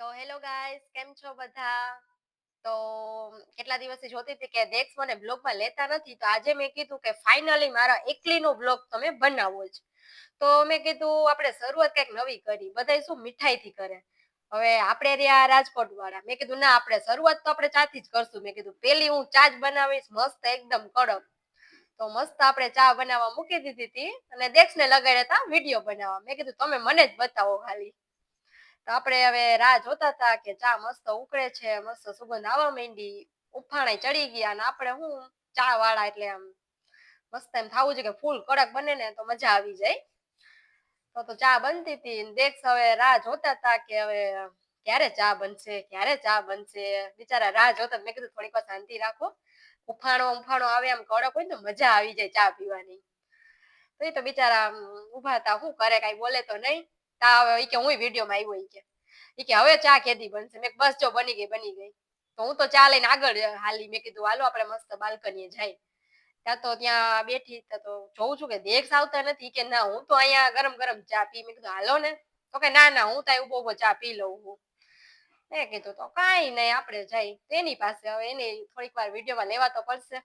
તો hello guys, કેમ છો બધા? તો કેટલા દિવસથી જોતી હતી કે દેખ મને બ્લોગમાં લેતા નથી, તો આજે મેં કીધું કે ફાઇનલી મારા એકલીનો બ્લોગ તમે બનાવો છે તો મેં કીધું આપણે શરૂઆત કંઈક નવી કરી, બધાય શું મીઠાઈથી કરે? હવે આપણે રહ્યા રાજકોટ વાળા મેં કીધું, ના, આપણે શરૂઆત તો આપણે ચાથી જ કરશું. મેં કીધું, પેલી હું ચા જ બનાવીશ, મસ્ત એકદમ કડક. તો મસ્ત આપણે ચા બનાવવા મૂકી દીધી હતી અને દેક્ષને લગાડ્યા હતા વીડિયો બનાવવા. મેં કીધું, તમે મને જ બતાવો ખાલી. આપણે હવે રાહ જોતા હતા કે ચા મસ્ત ઉકળે છે, મસ્ત સુગંધ આવવા માંડી. ઉફાણે ચડી ગયા અને આપણે હું ચા વાળા એટલે આમ મસ્ત એમ થવું છે કે ફૂલ કડક બને ને તો મજા આવી જાય. તો તો ચા બનતી હતી દેખ હવે રાહ જોતા હતા કે હવે ક્યારે ચા બનશે, ક્યારે ચા બનશે. બિચારા રાહ જોતા મેં કીધું થોડીક વાર શાંતિ રાખો. ઉફાણો ઉફાણો આવે આમ કડક હોય તો મજા આવી જાય ચા પીવાની. તો એ તો બિચારા ઊભા હતા, શું કરે કાંઈ બોલે તો નહીં. તા હવે ઈ કે હું વિડીયોમાં આવ્યો ઈ કે. ઈ કે હવે ચા કેદી બનશે. મેં બસ જો બની ગઈ બની ગઈ. તો હું તો ચા લઈને આગળ હાલી. મેં કીધું, હાલો, આપણે મસ્ત બાલ્કનીએ જાય ત્યાં તો ત્યાં બેઠી, તો જોઉં છું કે દેખ આવતા નથી. કે, ના, હું તો અહીંયા ગરમ ગરમ ચા પી. મેં કીધું, હાલો ને. તો કે, ના ના, હું ત્યાં ઊભો ઊભો ચા પી લઉં હું. મેં કીધું, તો કાંઈ નહીં, આપણે જઈ તેની પાસે હવે એને થોડીક વાર વિડીયોમાં લેવા તો પડશે.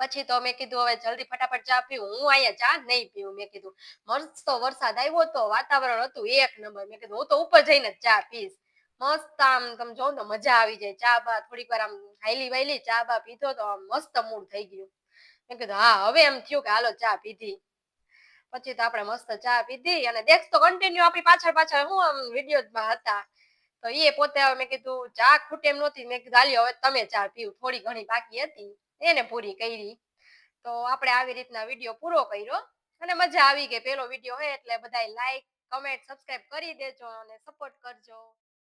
પછી તો મેં કીધું, હવે જલ્દી ફટાફટ ચા પીવું, હું અહીંયા ચા નહીં પીવું. મેં કીધું, મસ્ત વરસાદ આવ્યો તો વાતાવરણ હતું એક નંબર. મેં કીધું, હું તો ઉપર જઈને ચા પીશ. મસ્ત આમ, તમે ને તો મજા આવી જાય. ચા બા થોડીક વાર આમ હાઈલી વાયલી ચા બા પીધો તો આમ મસ્ત મૂડ થઈ ગયું. મેં કીધું, હા, હવે એમ થયું કે હાલો ચા પીધી. પછી તો આપણે મસ્ત ચા પીધી અને દેખ તો કન્ટિન્યુ આપણી પાછળ પાછળ હું આમ વિડીયોમાં હતા. તો એ પોતે હવે મેં કીધું, ચા ખૂટે એમ નહોતી. મેં કીધું હાલી હવે તમે ચા પીવું થોડી ઘણી બાકી હતી. એને પૂરી કરી. તો આપણે આવી રીતના વીડિયો પૂરો કર્યો અને મજા આવી ગઈ. પેલો વીડિયો હોય એટલે બધા લાઈક કમેન્ટ સબસ્ક્રાઇબ કરી દેજો અને સપોર્ટ કરજો.